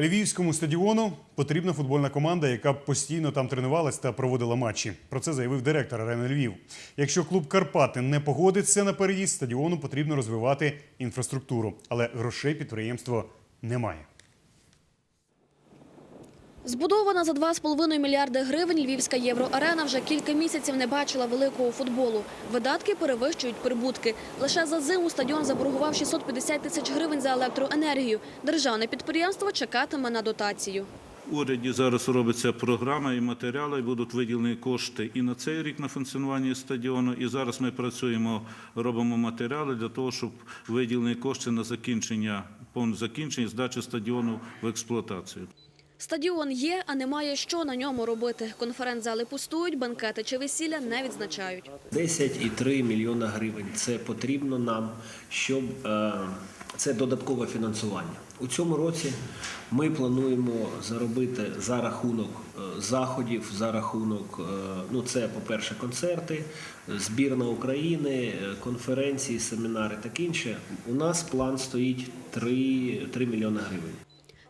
Львівському стадіону потрібна футбольна команда, яка б постійно там тренувалась та проводила матчі. Про це заявив директор арени Львів. Якщо клуб Карпати не погодиться на переїзд, стадіону потрібно розвивати інфраструктуру, але грошей підприємство не має. Збудована за 2,5 мільярди гривень львівська євроарена вже кілька місяців не бачила великого футболу. Видатки перевищують прибутки. Лише за зиму стадіон заборгував 650 тисяч гривень за електроенергію. Державне підприємство чекатиме на дотацію. Уряді зараз робиться програма і матеріали, будуть виділені кошти і на цей рік на функціонування стадіону. І зараз ми працюємо, робимо матеріали для того, щоб виділені кошти на закінчення, повне закінчення, здачі стадіону в експлуатацію. Стадіон є, а немає що на ньому робити. Конференц-зали пустують, банкети чи весілля не відзначають. 10,3 мільйона гривень. Це потрібно нам, щоб е, це додаткове фінансування. У цьому році ми плануємо заробити за рахунок е, заходів, за рахунок, е, ну це, по-перше, концерти, збірна України, конференції, семінари таке інше. У нас план стоїть 3, 3 мільйони гривень.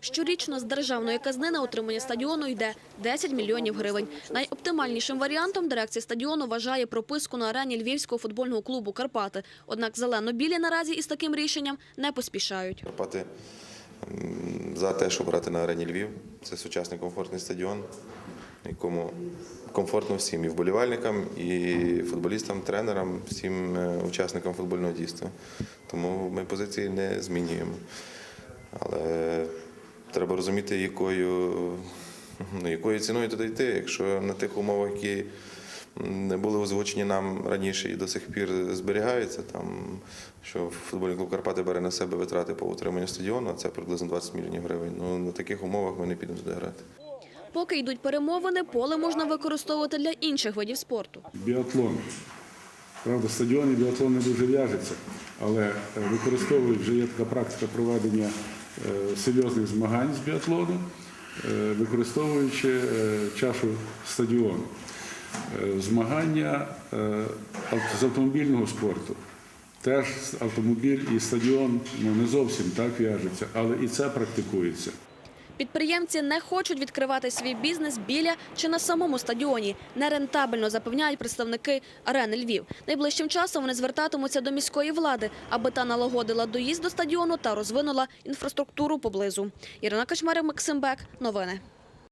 Щорічно з державної казни на утримання стадіону йде 10 мільйонів гривень. Найоптимальнішим варіантом дирекція стадіону вважає прописку на арені Львівського футбольного клубу «Карпати». Однак зелено-білі наразі із таким рішенням не поспішають. Карпати за те, щоб грати на арені Львів. Це сучасний комфортний стадіон, якому комфортно всім і вболівальникам, і футболістам, тренерам, всім е, учасникам футбольного дійства. Тому ми позиції не змінюємо. Але треба розуміти, якою, ну, якою ціною туди йти. Якщо на тих умовах, які не були озвучені нам раніше і до сих пір зберігаються, там, що футбольний клуб Карпати бере на себе витрати по утриманню стадіону, а це приблизно 20 мільйонів гривень. Ну, на таких умовах ми не підемо туди грати. Поки йдуть перемовини, поле можна використовувати для інших видів спорту. біатлон. Правда, стадіон і біатлон не дуже в'яжеться, але використовують, вже є така практика проведення серйозних змагань з біатлону, е, використовуючи е, чашу стадіону. Е, Змагання е, з автомобільного спорту. Теж автомобіль і стадіон ну, не зовсім так в'яжуться, але і це практикується. Підприємці не хочуть відкривати свій бізнес біля чи на самому стадіоні. Нерентабельно запевняють представники арени Львів. Найближчим часом вони звертатимуться до міської влади, аби та налагодила доїзд до стадіону та розвинула інфраструктуру поблизу. Ірина Качмарик, Максим Бек. Новини.